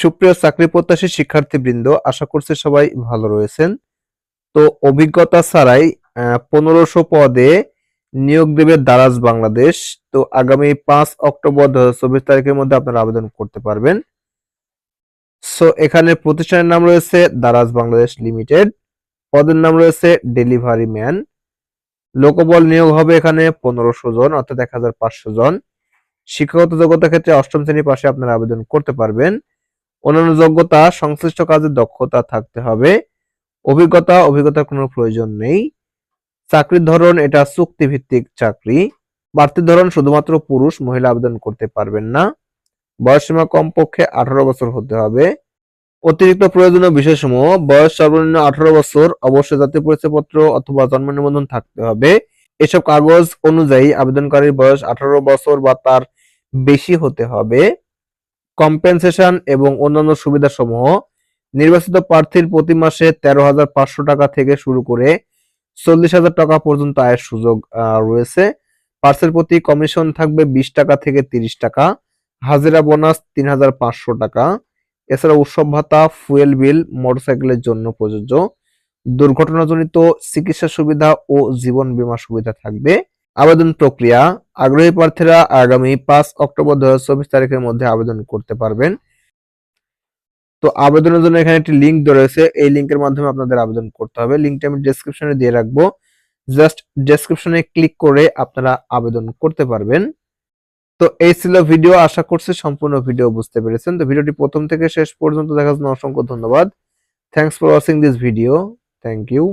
সুপ্রিয় চাকরি প্রত্যাশী শিক্ষার্থীবৃন্দ, আশা করছি সবাই ভালো রয়েছেন। তো অভিজ্ঞতা ছাড়াই পনেরোশো পদে নিয়োগ দেবে দারাজ বাংলাদেশ। তো আগামী পাঁচ অক্টোবর দু তারিখের মধ্যে আপনারা আবেদন করতে পারবেন। সো এখানে প্রতিষ্ঠানের নাম রয়েছে দারাজ বাংলাদেশ লিমিটেড। পদের নাম রয়েছে ডেলিভারি ম্যান। লোকবল নিয়োগ হবে এখানে পনেরোশো জন, অর্থাৎ এক হাজার পাঁচশো জন। শিক্ষাগত যোগ্যতা ক্ষেত্রে অষ্টম শ্রেণির পাশে আপনারা আবেদন করতে পারবেন। অন্যান্য যোগ্যতা, সংশ্লিষ্ট কাজে দক্ষতা থাকতে হবে। অভিজ্ঞতা, অভিজ্ঞতার কোনো প্রয়োজন নেই। চাকরির ধরন, এটা চুক্তি ভিত্তিক চাকরি। প্রার্থীর ধরন শুধুমাত্র পুরুষ, মহিলা আবেদন করতে পারবেন না। বয়সসীমা কমপক্ষে আঠারো বছর হতে হবে। অতিরিক্ত প্রয়োজনীয় বিষয়সমূহ, বয়স সর্বনিম্ন আঠারো বছর, অবশ্যই জাতীয় পরিচয়পত্র অথবা জন্ম নিবন্ধন থাকতে হবে। এসব কাগজ অনুযায়ী আবেদনকারীর বয়স আঠারো বছর বা তার বেশি হতে হবে। কম্পেনসেশন এবং অন্যান্য সুবিধাসমূহ নির্বাচিত প্রার্থীর প্রতি মাসে তেরো হাজার পাঁচশো টাকা থেকে শুরু করে চল্লিশ হাজার টাকা পর্যন্ত আয়ের সুযোগ রয়েছে। পার্সের প্রতি কমিশন থাকবে বিশ টাকা থেকে তিরিশ টাকা। হাজিরা বোনাস তিন হাজার পাঁচশো টাকা। এছাড়া উৎসব ভাতা ফুয়েল বিল মোটরসাইকেলের জন্য প্রযোজ্য। দুর্ঘটনাজনিত চিকিৎসা সুবিধা ও জীবন বীমা সুবিধা থাকবে। আবেদন প্রক্রিয়া। আগ্রহী প্রার্থীরা আগামী পাঁচ অক্টোবর দু হাজার চব্বিশ তারিখের মধ্যে আবেদন করতে পারবেন। তো আবেদনের জন্য এখানে একটি দেওয়া রয়েছে। এই লিংকের মাধ্যমে আপনাদের আবেদন করতে হবে। লিংকটা আমি ডেসক্রিপশনে দিয়ে রাখব। জাস্ট ডেসক্রিপশনে ক্লিক করে আপনারা আবেদন করতে পারবেন। তো এই ছিল ভিডিও আশা করছি সম্পূর্ণ ভিডিও বুঝতে পেরেছেন। তো ভিডিওটি প্রথম থেকে শেষ পর্যন্ত দেখার জন্য অসংখ্য ধন্যবাদ। Thanks for watching this video thank you